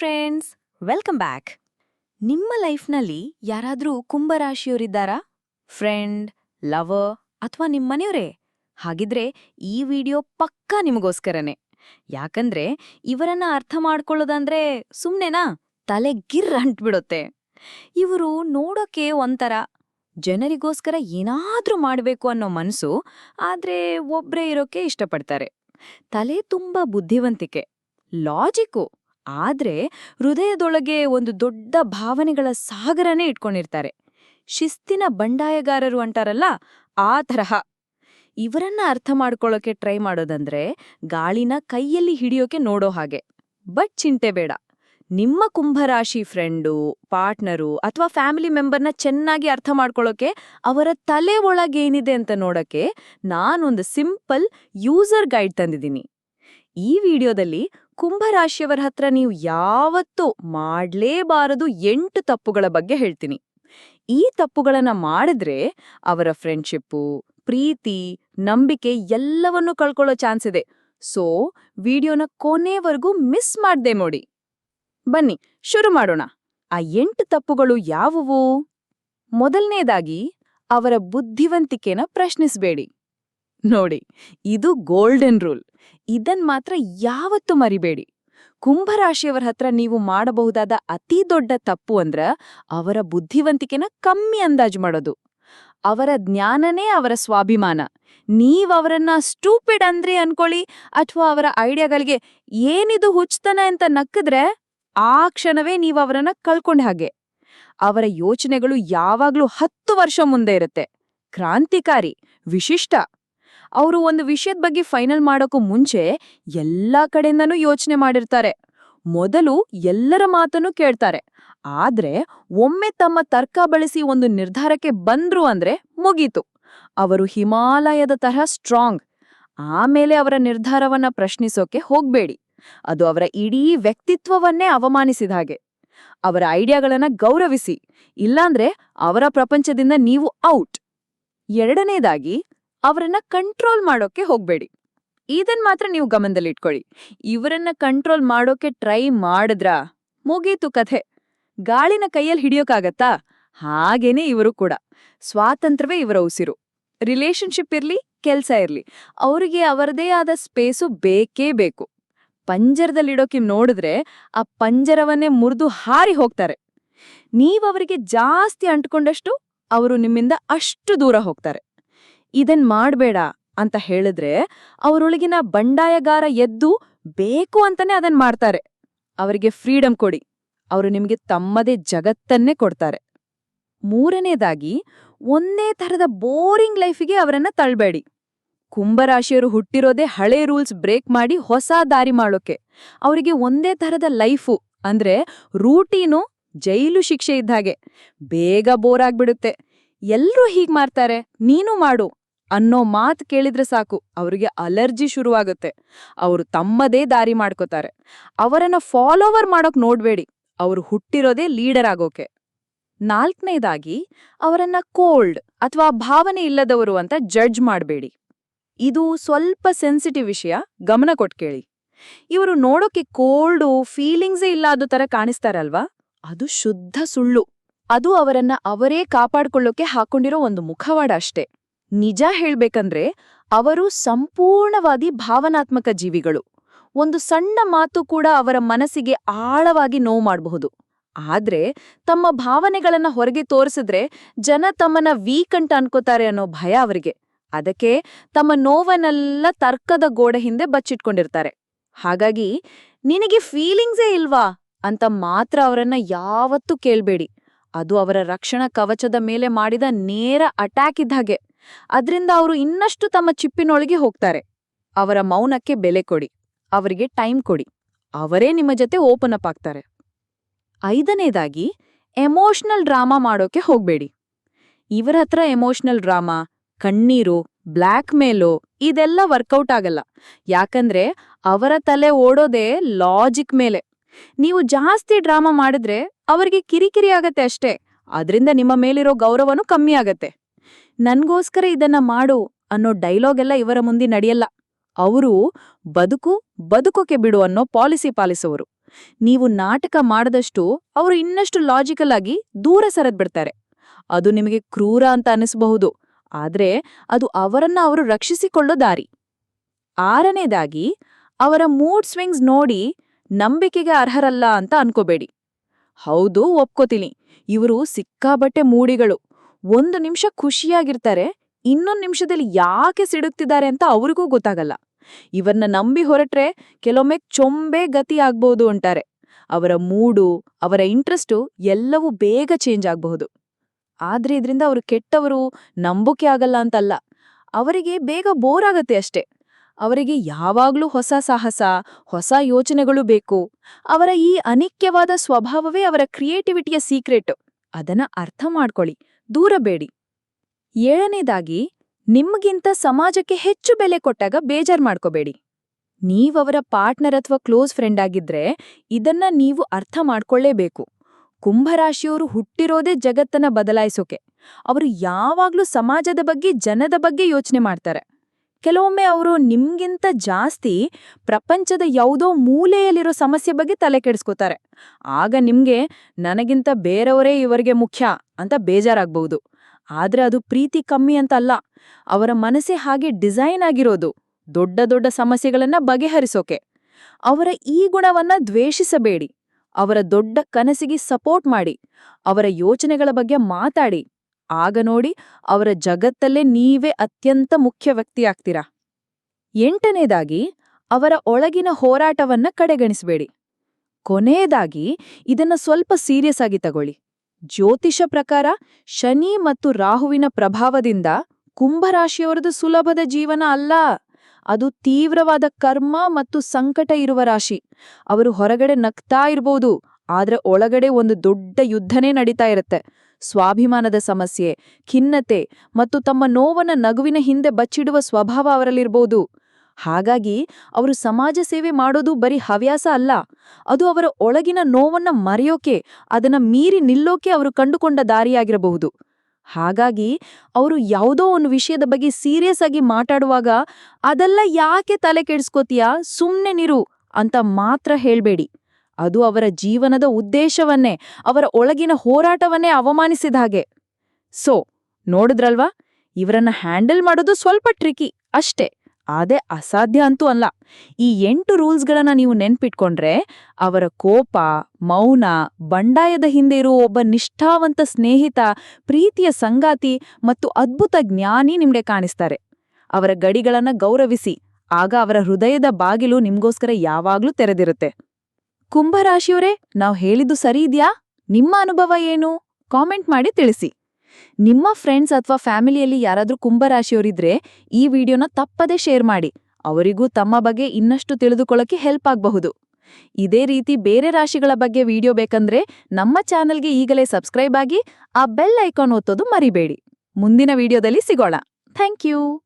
Friends welcome back ನಿಮ್ಮ ಲೈಫ್ನಲ್ಲಿ ಯಾರಾದರೂ ಕುಂಭರಾಶಿಯವರಿದ್ದಾರಾ? Friend lover ಅಥವಾ ನಿಮ್ಮನೆಯವರೇ ಹಾಗಿದ್ರೆ ಈ ವಿಡಿಯೋ ಪಕ್ಕಾ ನಿಮಗೋಸ್ಕರನೇ. ಯಾಕಂದ್ರೆ ಇವರನ್ನ ಅರ್ಥ ಮಾಡ್ಕೊಳ್ಳೋದಂದ್ರೆ ಸುಮ್ನೆನಾ? ತಲೆ ಗಿರ್ ಅಂಟ್ಬಿಡುತ್ತೆ. ಇವರು ನೋಡೋಕೆ ಒಂಥರ ಜನರಿಗೋಸ್ಕರ ಏನಾದ್ರೂ ಮಾಡಬೇಕು ಅನ್ನೋ ಮನಸ್ಸು ಆದ್ರೆ ಒಬ್ರೇ ಇರೋಕೆ ಇಷ್ಟಪಡ್ತಾರೆ. ತಲೆ ತುಂಬಾ ಬುದ್ಧಿವಂತಿಕೆ. ಲಾಜಿಕ್ಕು ಆದ್ರೆ ಹೃದಯದೊಳಗೆ ಒಂದು ದೊಡ್ಡ ಭಾವನೆಗಳ ಸಾಗರನೇ ಇಟ್ಕೊಂಡಿರ್ತಾರೆ. ಶಿಸ್ತಿನ ಬಂಡಾಯಗಾರರು ಅಂತಾರಲ್ಲ ಆ ತರಹ. ಇವರನ್ನ ಅರ್ಥ ಮಾಡ್ಕೊಳ್ಳೋಕೆ ಟ್ರೈ ಮಾಡೋದಂದ್ರೆ ಗಾಳಿನ ಕೈಯಲ್ಲಿ ಹಿಡಿಯೋಕೆ ನೋಡೋ ಹಾಗೆ. ಬಟ್ ಚಿಂತೆ ಬೇಡ. ನಿಮ್ಮ ಕುಂಭರಾಶಿ ಫ್ರೆಂಡು, ಪಾರ್ಟ್ನರು ಅಥವಾ ಫ್ಯಾಮಿಲಿ ಮೆಂಬರ್ನ ಚೆನ್ನಾಗಿ ಅರ್ಥ ಮಾಡ್ಕೊಳ್ಳೋಕೆ ಅವರ ತಲೆ ಒಳಗೇನಿದೆ ಅಂತ ನೋಡಕ್ಕೆ ನಾನೊಂದು ಸಿಂಪಲ್ ಯೂಸರ್ ಗೈಡ್ ತಂದಿದ್ದೀನಿ. ಈ ವಿಡಿಯೋದಲ್ಲಿ ಕುಂಭರಾಶಿಯವರ ಹತ್ರ ನೀವು ಯಾವತ್ತೂ ಮಾಡ್ಲೇಬಾರದು ಎಂಟು ತಪ್ಪುಗಳ ಬಗ್ಗೆ ಹೇಳ್ತೀನಿ. ಈ ತಪ್ಪುಗಳನ್ನ ಮಾಡಿದ್ರೆ ಅವರ ಫ್ರೆಂಡ್ಶಿಪ್ಪು ಪ್ರೀತಿ, ನಂಬಿಕೆ ಎಲ್ಲವನ್ನೂ ಕಳ್ಕೊಳ್ಳೋ ಚಾನ್ಸ್ ಇದೆ. ಸೊ ವಿಡಿಯೋನ ಕೊನೆವರೆಗೂ ಮಿಸ್ ಮಾಡ್ದೆ ನೋಡಿ. ಬನ್ನಿ, ಶುರು ಮಾಡೋಣ. ಆ ಎಂಟು ತಪ್ಪುಗಳು ಯಾವುವು? ಮೊದಲನೇದಾಗಿ, ಅವರ ಬುದ್ಧಿವಂತಿಕೆನ ಪ್ರಶ್ನಿಸ್ಬೇಡಿ. ನೋಡಿ, ಇದು ಗೋಲ್ಡನ್ ರೂಲ್ ಇದನ್ ಮಾತ್ರ ಯಾವತ್ತೂ ಮರಿಬೇಡಿ. ಕುಂಭರಾಶಿಯವರ ಹತ್ರ ನೀವು ಮಾಡಬಹುದಾದ ಅತಿ ದೊಡ್ಡ ತಪ್ಪು ಅಂದ್ರ ಅವರ ಬುದ್ಧಿವಂತಿಕೆನ ಕಮ್ಮಿ ಅಂದಾಜು ಮಾಡೋದು. ಅವರ ಜ್ಞಾನನೇ ಅವರ ಸ್ವಾಭಿಮಾನ. ನೀವ್ ಅವರನ್ನ ಸ್ಟೂಪಿಡ್ ಅಂದ್ರಿ ಅನ್ಕೊಳ್ಳಿ ಅಥವಾ ಅವರ ಐಡಿಯಾಗಳಿಗೆ ಏನಿದು ಹುಚ್ಚತನ ಅಂತ ನಕ್ಕಿದ್ರೆ ಆ ಕ್ಷಣವೇ ನೀವು ಅವರನ್ನ ಕಳ್ಕೊಂಡ ಹಾಗೆ. ಅವರ ಯೋಚನೆಗಳು ಯಾವಾಗ್ಲೂ ಹತ್ತು ವರ್ಷ ಮುಂದೆ ಇರುತ್ತೆ. ಕ್ರಾಂತಿಕಾರಿ, ವಿಶಿಷ್ಟ. ಅವರು ಒಂದು ವಿಷಯದ ಬಗ್ಗೆ ಫೈನಲ್ ಮಾಡೋಕ್ಕೂ ಮುಂಚೆ ಎಲ್ಲ ಕಡೆಯಿಂದನೂ ಯೋಚನೆ ಮಾಡಿರ್ತಾರೆ. ಮೊದಲು ಎಲ್ಲರ ಮಾತನ್ನು ಕೇಳ್ತಾರೆ. ಆದ್ರೆ ಒಮ್ಮೆ ತಮ್ಮ ತರ್ಕ ಬಳಸಿ ಒಂದು ನಿರ್ಧಾರಕ್ಕೆ ಬಂದ್ರು ಅಂದ್ರೆ ಮುಗೀತು. ಅವರು ಹಿಮಾಲಯದ ತರಹ ಸ್ಟ್ರಾಂಗ್ ಆಮೇಲೆ ಅವರ ನಿರ್ಧಾರವನ್ನ ಪ್ರಶ್ನಿಸೋಕೆ ಹೋಗ್ಬೇಡಿ. ಅದು ಅವರ ಇಡೀ ವ್ಯಕ್ತಿತ್ವವನ್ನೇ ಅವಮಾನಿಸಿದ ಹಾಗೆ. ಅವರ ಐಡಿಯಾಗಳನ್ನ ಗೌರವಿಸಿ. ಇಲ್ಲಾಂದ್ರೆ ಅವರ ಪ್ರಪಂಚದಿಂದ ನೀವು ಔಟ್. ಎರಡನೇದಾಗಿ ಅವರನ್ನ ಕಂಟ್ರೋಲ್ ಮಾಡೋಕೆ ಹೋಗ್ಬೇಡಿ. ಇದನ್ ಮಾತ್ರ ನೀವು ಗಮನದಲ್ಲಿಟ್ಕೊಳ್ಳಿ. ಇವರನ್ನ ಕಂಟ್ರೋಲ್ ಮಾಡೋಕೆ ಟ್ರೈ ಮಾಡಿದ್ರ? ಮುಗೀತು ಕಥೆ. ಗಾಳಿನ ಕೈಯಲ್ಲಿ ಹಿಡಿಯೋಕ್ಕಾಗತ್ತಾ ಹಾಗೇನೆ ಇವರು ಕೂಡ. ಸ್ವಾತಂತ್ರ್ಯವೇ ಇವರ ಉಸಿರು. ರಿಲೇಶನ್ಶಿಪ್ ಇರ್ಲಿ, ಕೆಲ್ಸ ಇರ್ಲಿ. ಅವರಿಗೆ ಅವರದೇ ಆದ ಸ್ಪೇಸು ಬೇಕೇ ಬೇಕು. ಪಂಜರದಲ್ಲಿಡೋಕೆ ನೋಡಿದ್ರೆ ಆ ಪಂಜರವನ್ನೇ ಮುರಿದು ಹಾರಿ ಹೋಗ್ತಾರೆ. ನೀವವರಿಗೆ ಜಾಸ್ತಿ ಅಂಟ್ಕೊಂಡಷ್ಟು ಅವರು ನಿಮ್ಮಿಂದ ಅಷ್ಟು ದೂರ ಹೋಗ್ತಾರೆ. ಇದನ್ ಮಾಡ್ಬೇಡ ಅಂತ ಹೇಳಿದ್ರೆ ಅವರೊಳಗಿನ ಬಂಡಾಯಗಾರ ಎದ್ದು ಬೇಕು ಅಂತಾನೆ ಅದನ್ ಮಾಡ್ತಾರೆ. ಅವರಿಗೆ ಫ್ರೀಡಂ ಕೊಡಿ. ಅವರು ನಿಮಗೆ ತಮ್ಮದೇ ಜಗತ್ತನ್ನೇ ಕೊಡ್ತಾರೆ. ಮೂರನೇದಾಗಿ ಒಂದೇ ಥರದ ಬೋರಿಂಗ್ ಲೈಫಿಗೆ ಅವರನ್ನ ತಳ್ಬೇಡಿ. ಕುಂಭರಾಶಿಯರು ಹುಟ್ಟಿರೋದೇ ಹಳೆ ರೂಲ್ಸ್ ಬ್ರೇಕ್ ಮಾಡಿ ಹೊಸ ದಾರಿ ಮಾಡೋಕೆ. ಅವರಿಗೆ ಒಂದೇ ಥರದ ಲೈಫು ಅಂದ್ರೆ ರೂಟೀನು ಜೈಲು ಶಿಕ್ಷೆ ಇದ್ದಾಗೆ ಬೇಗ ಬೋರ್ ಆಗ್ಬಿಡುತ್ತೆ. ಎಲ್ರೂ ಹೀಗ್ ಮಾಡ್ತಾರೆ. ನೀನು ಮಾಡು. ಅನ್ನೋ ಮಾತ್ ಕೇಳಿದ್ರೆ ಸಾಕು, ಅವರಿಗೆ ಅಲರ್ಜಿ ಶುರುವಾಗುತ್ತೆ. ಅವರು ತಮ್ಮದೇ ದಾರಿ ಮಾಡ್ಕೋತಾರೆ. ಅವರನ್ನ ಫಾಲೋವರ್ ಮಾಡೋಕ್ ನೋಡ್ಬೇಡಿ, ಅವರು ಹುಟ್ಟಿರೋದೇ ಲೀಡರ್ ಆಗೋಕೆ. ನಾಲ್ಕನೇದಾಗಿ, ಅವರನ್ನ ಕೋಲ್ಡ್ ಅಥವಾ ಭಾವನೆ ಇಲ್ಲದವರು ಅಂತ ಜಡ್ಜ್ ಮಾಡಬೇಡಿ. ಇದು ಸ್ವಲ್ಪ ಸೆನ್ಸಿಟಿವ್ ವಿಷಯ, ಗಮನ ಕೊಟ್ಟು ಕೇಳಿ. ಇವರು ನೋಡೋಕೆ ಕೋಲ್ಡು, ಫೀಲಿಂಗ್ಸೇ ಇಲ್ಲ ಅದು ತರ ಕಾಣಿಸ್ತಾರಲ್ವಾ? ಅದು ಶುದ್ಧ ಸುಳ್ಳು. ಅದು ಅವರನ್ನ ಅವರೇ ಕಾಪಾಡ್ಕೊಳ್ಳೋಕೆ ಹಾಕೊಂಡಿರೋ ಒಂದು ಮುಖವಾಡ ಅಷ್ಟೇ. ನಿಜ ಹೇಳ್ಬೇಕಂದ್ರೆ ಅವರು ಸಂಪೂರ್ಣವಾಗಿ ಭಾವನಾತ್ಮಕ ಜೀವಿಗಳು. ಒಂದು ಸಣ್ಣ ಮಾತು ಕೂಡ ಅವರ ಮನಸ್ಸಿಗೆ ಆಳವಾಗಿ ನೋವು ಮಾಡಬಹುದು. ಆದ್ರೆ ತಮ್ಮ ಭಾವನೆಗಳನ್ನ ಹೊರಗೆ ತೋರಿಸಿದ್ರೆ ಜನ ತಮ್ಮನ್ನ ವೀಕ್ ಅಂತ ಅನ್ಕೋತಾರೆ ಅನ್ನೋ ಭಯ ಅವರಿಗೆ. ಅದಕ್ಕೆ ತಮ್ಮ ನೋವನ್ನೆಲ್ಲ ತರ್ಕದ ಗೋಡೆ ಹಿಂದೆ ಬಚ್ಚಿಟ್ಕೊಂಡಿರ್ತಾರೆ. ಹಾಗಾಗಿ ನಿನಗೆ ಫೀಲಿಂಗ್ಸೇ ಇಲ್ವಾ ಅಂತ ಮಾತ್ರ ಅವರನ್ನ ಯಾವತ್ತೂ ಕೇಳ್ಬೇಡಿ. ಅದು ಅವರ ರಕ್ಷಣಾ ಕವಚದ ಮೇಲೆ ಮಾಡಿದ ನೇರ ಅಟ್ಯಾಕ್ ಇದ್ದಾಗೆ ಅದ್ರಿಂದ ಅವರು ಇನ್ನಷ್ಟು ತಮ್ಮ ಚಿಪ್ಪಿನೊಳಗೆ ಹೋಗ್ತಾರೆ. ಅವರ ಮೌನಕ್ಕೆ ಬೆಲೆ ಕೊಡಿ. ಅವರಿಗೆ ಟೈಮ್ ಕೊಡಿ. ಅವರೇ ನಿಮ್ಮ ಜೊತೆ ಓಪನ್ ಅಪ್ ಆಗ್ತಾರೆ. ಐದನೇದಾಗಿ ಎಮೋಷನಲ್ ಡ್ರಾಮಾ ಮಾಡೋಕೆ ಹೋಗ್ಬೇಡಿ. ಇವರ ಹತ್ರ ಎಮೋಷನಲ್ ಡ್ರಾಮಾ ಕಣ್ಣೀರು ಬ್ಲ್ಯಾಕ್ ಮೇಲು ಇದೆಲ್ಲ ವರ್ಕೌಟ್ ಆಗಲ್ಲ. ಯಾಕಂದ್ರೆ ಅವರ ತಲೆ ಓಡೋದೇ ಲಾಜಿಕ್ ಮೇಲೆ. ನೀವು ಜಾಸ್ತಿ ಡ್ರಾಮಾ ಮಾಡಿದ್ರೆ ಅವರಿಗೆ ಕಿರಿಕಿರಿ ಆಗತ್ತೆ ಅಷ್ಟೇ. ಅದರಿಂದ ನಿಮ್ಮ ಮೇಲಿರೋ ಗೌರವನೂ ಕಮ್ಮಿ ಆಗತ್ತೆ. ನನ್ಗೋಸ್ಕರ ಇದನ್ನ ಮಾಡು ಅನ್ನೋ ಡೈಲಾಗ್ ಎಲ್ಲ ಇವರ ಮುಂದೆ ನಡೆಯಲ್ಲ. ಅವರು ಬದುಕು ಬದುಕೋಕೆ ಬಿಡು ಅನ್ನೋ ಪಾಲಿಸಿ ಪಾಲಿಸುವರು ನೀವು ನಾಟಕ ಮಾಡದಷ್ಟು ಅವರು ಇನ್ನಷ್ಟು ಲಾಜಿಕಲ್ ಆಗಿ ದೂರ ಸರದ್ಬಿಡ್ತಾರೆ ಅದು ನಿಮಗೆ ಕ್ರೂರ ಅಂತ ಅನಿಸಬಹುದು. ಆದ್ರೆ ಅದು ಅವರನ್ನ ಅವರು ರಕ್ಷಿಸಿಕೊಳ್ಳೋ ದಾರಿ. ಆರನೇದಾಗಿ, ಅವರ ಮೂಡ್ ಸ್ವಿಂಗ್ಸ್ ನೋಡಿ ನಂಬಿಕೆಗೆ ಅರ್ಹರಲ್ಲ ಅಂತ ಅನ್ಕೋಬೇಡಿ. ಹೌದು, ಒಪ್ಕೋತೀನಿ. ಇವರು ಸಿಕ್ಕಾಬಟ್ಟೆ ಮೂಡಿಗಳು. ಒಂದು ನಿಮಿಷ ಖುಷಿಯಾಗಿರ್ತಾರೆ, ಇನ್ನೊಂದು ನಿಮಿಷದಲ್ಲಿ ಯಾಕೆ ಸಿಡುಕ್ತಿದ್ದಾರೆ ಅಂತ ಅವ್ರಿಗೂ ಗೊತ್ತಾಗಲ್ಲ. ಇವನ್ನ ನಂಬಿ ಹೊರಟ್ರೆ ಕೆಲವೊಮ್ಮೆ ಚೊಂಬೆ ಗತಿ ಆಗ್ಬಹುದು ಅಂತಾರೆ. ಅವರ ಮೂಡು, ಅವರ ಇಂಟ್ರೆಸ್ಟು ಎಲ್ಲವೂ ಬೇಗ ಚೇಂಜ್ ಆಗಬಹುದು. ಆದ್ರೆ ಇದರಿಂದ ಅವರು ಕೆಟ್ಟವರು, ನಂಬೋಕೆ ಆಗಲ್ಲ ಅಂತಲ್ಲ. ಅವರಿಗೆ ಬೇಗ ಬೋರ್ ಆಗತ್ತೆ ಅಷ್ಟೇ. ಅವರಿಗೆ ಯಾವಾಗ್ಲೂ ಹೊಸ ಸಾಹಸ, ಹೊಸ ಯೋಚನೆಗಳು ಬೇಕು. ಅವರ ಈ ಅನಿಕ್ಯವಾದ ಸ್ವಭಾವವೇ ಅವರ ಕ್ರಿಯೇಟಿವಿಟಿಯ ಸೀಕ್ರೆಟ್. ಅದನ್ನ ಅರ್ಥ ಮಾಡ್ಕೊಳ್ಳಿ. ದೂರ ಬೇಡಿ. ಏಳನೇದಾಗಿ, ನಿಮ್ಗಿಂತ ಸಮಾಜಕ್ಕೆ ಹೆಚ್ಚು ಬೆಲೆ ಕೊಟ್ಟಾಗ ಬೇಜಾರ್ ಮಾಡ್ಕೋಬೇಡಿ. ನೀವವರ ಪಾರ್ಟ್ನರ್ ಅಥವಾ ಕ್ಲೋಸ್ ಫ್ರೆಂಡ್ ಆಗಿದ್ರೆ ಇದನ್ನ ನೀವು ಅರ್ಥ ಮಾಡ್ಕೊಳ್ಳೇಬೇಕು. ಕುಂಭರಾಶಿಯವರು ಹುಟ್ಟಿರೋದೇ ಜಗತ್ತನ್ನ ಬದಲಾಯಿಸೋಕೆ. ಅವರು ಯಾವಾಗ್ಲೂ ಸಮಾಜದ ಬಗ್ಗೆ, ಜನದ ಬಗ್ಗೆ ಯೋಚನೆ ಮಾಡ್ತಾರೆ. ಕೆಲವೊಮ್ಮೆ ಅವರು ನಿಮ್ಗಿಂತ ಜಾಸ್ತಿ ಪ್ರಪಂಚದ ಯಾವುದೋ ಮೂಲೆಯಲ್ಲಿರೋ ಸಮಸ್ಯೆ ಬಗ್ಗೆ ತಲೆ ಕೆಡಿಸ್ಕೋತಾರೆ. ಆಗ ನಿಮ್ಗೆ ನನಗಿಂತ ಬೇರೆಯವರೇ ಇವರಿಗೆ ಮುಖ್ಯ ಅಂತ ಬೇಜಾರಾಗ್ಬಹುದು. ಆದ್ರೆ ಅದು ಪ್ರೀತಿ ಕಮ್ಮಿ ಅಂತ ಅಲ್ಲ ಅವರ ಮನಸ್ಸೇ ಹಾಗೆ ಡಿಸೈನ್ ಆಗಿರೋದು. ದೊಡ್ಡ ದೊಡ್ಡ ಸಮಸ್ಯೆಗಳನ್ನ ಬಗೆಹರಿಸೋಕೆ. ಅವರ ಈ ಗುಣವನ್ನ ದ್ವೇಷಿಸಬೇಡಿ. ಅವರ ದೊಡ್ಡ ಕನಸಿಗೆ ಸಪೋರ್ಟ್ ಮಾಡಿ. ಅವರ ಯೋಚನೆಗಳ ಬಗ್ಗೆ ಮಾತಾಡಿ. ಆಗ ನೋಡಿ ಅವರ ಜಗತ್ತಲ್ಲೇ ನೀವೇ ಅತ್ಯಂತ ಮುಖ್ಯ ವ್ಯಕ್ತಿಯಾಗ್ತೀರಾ? ಎಂಟನೇದಾಗಿ, ಅವರ ಒಳಗಿನ ಹೋರಾಟವನ್ನ ಕಡೆಗಣಿಸಬೇಡಿ. ಕೊನೆಯದಾಗಿ, ಇದನ್ನ ಸ್ವಲ್ಪ ಸೀರಿಯಸ್ ಆಗಿ ತಗೊಳ್ಳಿ. ಜ್ಯೋತಿಷ ಪ್ರಕಾರ, ಶನಿ ಮತ್ತು ರಾಹುವಿನ ಪ್ರಭಾವದಿಂದ ಕುಂಭರಾಶಿಯವರದು ಸುಲಭದ ಜೀವನ ಅಲ್ಲ. ಅದು ತೀವ್ರವಾದ ಕರ್ಮ ಮತ್ತು ಸಂಕಟ ಇರುವ ರಾಶಿ. ಅವರು ಹೊರಗಡೆ ನಗ್ತಾ ಇರ್ಬೋದು, ಆದ್ರೆ ಒಳಗಡೆ ಒಂದು ದೊಡ್ಡ ಯುದ್ಧನೇ ನಡೀತಾ ಇರುತ್ತೆ. ಸ್ವಾಭಿಮಾನದ ಸಮಸ್ಯೆ, ಖಿನ್ನತೆ ಮತ್ತು ತಮ್ಮ ನೋವನ ನಗುವಿನ ಹಿಂದೆ ಬಚ್ಚಿಡುವ ಸ್ವಭಾವ ಅವರಲ್ಲಿರ್ಬೋದು. ಹಾಗಾಗಿ ಅವರು ಸಮಾಜ ಸೇವೆ ಮಾಡೋದು ಬರೀ ಹವ್ಯಾಸ ಅಲ್ಲ, ಅದು ಅವರ ಒಳಗಿನ ನೋವನ್ನ ಮರೆಯೋಕೆ, ಅದನ್ನ ಮೀರಿ ನಿಲ್ಲೋಕೆ ಅವರು ಕಂಡುಕೊಂಡ ದಾರಿಯಾಗಿರಬಹುದು. ಹಾಗಾಗಿ ಅವರು ಯಾವುದೋ ಒಂದು ವಿಷಯದ ಬಗ್ಗೆ ಸೀರಿಯಸ್ ಆಗಿ ಮಾತಾಡುವಾಗ, ಅದೆಲ್ಲ ಯಾಕೆ ತಲೆ ಕೆಡಿಸ್ಕೋತೀಯಾ ಸುಮ್ಮನೆ ನಿರು ಅಂತ ಮಾತ್ರ ಹೇಳ್ಬೇಡಿ. ಅದು ಅವರ ಜೀವನದ ಉದ್ದೇಶವನ್ನೇ, ಅವರ ಒಳಗಿನ ಹೋರಾಟವನ್ನೇ ಅವಮಾನಿಸಿದ ಹಾಗೆ. ಸೊ, ನೋಡಿದ್ರಲ್ವಾ? ಇವರನ್ನ ಹ್ಯಾಂಡಲ್ ಮಾಡೋದು ಸ್ವಲ್ಪ ಟ್ರಿಕಿ ಅಷ್ಟೇ ಆದೇ ಅಸಾಧ್ಯ ಅಂತೂ ಅಲ್ಲ. ಈ ಎಂಟು ರೂಲ್ಸ್ಗಳನ್ನ ನೀವು ನೆನ್ಪಿಟ್ಕೊಂಡ್ರೆ, ಅವರ ಕೋಪ, ಮೌನ, ಬಂಡಾಯದ ಹಿಂದೆ ಇರುವ ಒಬ್ಬ ನಿಷ್ಠಾವಂತ ಸ್ನೇಹಿತ, ಪ್ರೀತಿಯ ಸಂಗಾತಿ ಮತ್ತು ಅದ್ಭುತ ಜ್ಞಾನಿ ನಿಮ್ಗೆ ಕಾಣಿಸ್ತಾರೆ. ಅವರ ಗಡಿಗಳನ್ನ ಗೌರವಿಸಿ, ಆಗ ಅವರ ಹೃದಯದ ಬಾಗಿಲು ನಿಮ್ಗೋಸ್ಕರ ಯಾವಾಗ್ಲೂ ತೆರೆದಿರುತ್ತೆ. ಕುಂಭರಾಶಿಯವರೇ, ನಾವು ಹೇಳಿದ್ದು ಸರಿ ಇದೆಯಾ? ನಿಮ್ಮ ಅನುಭವ ಏನು? ಕಾಮೆಂಟ್ ಮಾಡಿ ತಿಳಿಸಿ. ನಿಮ್ಮ ಫ್ರೆಂಡ್ಸ್ ಅಥವಾ ಫ್ಯಾಮಿಲಿಯಲ್ಲಿ ಯಾರಾದರೂ ಕುಂಭರಾಶಿಯವರಿದ್ರೆ ಈ ವಿಡಿಯೋನ ತಪ್ಪದೇ ಶೇರ್ ಮಾಡಿ. ಅವರಿಗೂ ತಮ್ಮ ಬಗ್ಗೆ ಇನ್ನಷ್ಟು ತಿಳಿದುಕೊಳ್ಳಕ್ಕೆ ಹೆಲ್ಪ್ ಆಗಬಹುದು. ಇದೇ ರೀತಿ ಬೇರೆ ರಾಶಿಗಳ ಬಗ್ಗೆ ವಿಡಿಯೋ ಬೇಕಂದ್ರೆ ನಮ್ಮ ಚಾನೆಲ್ಗೆ ಈಗಲೇ ಸಬ್ಸ್ಕ್ರೈಬ್ ಆಗಿ ಆ ಬೆಲ್ ಐಕಾನ್ ಒತ್ತೋದು ಮರಿಬೇಡಿ. ಮುಂದಿನ ವಿಡಿಯೋದಲ್ಲಿ ಸಿಗೋಣ. Thank you!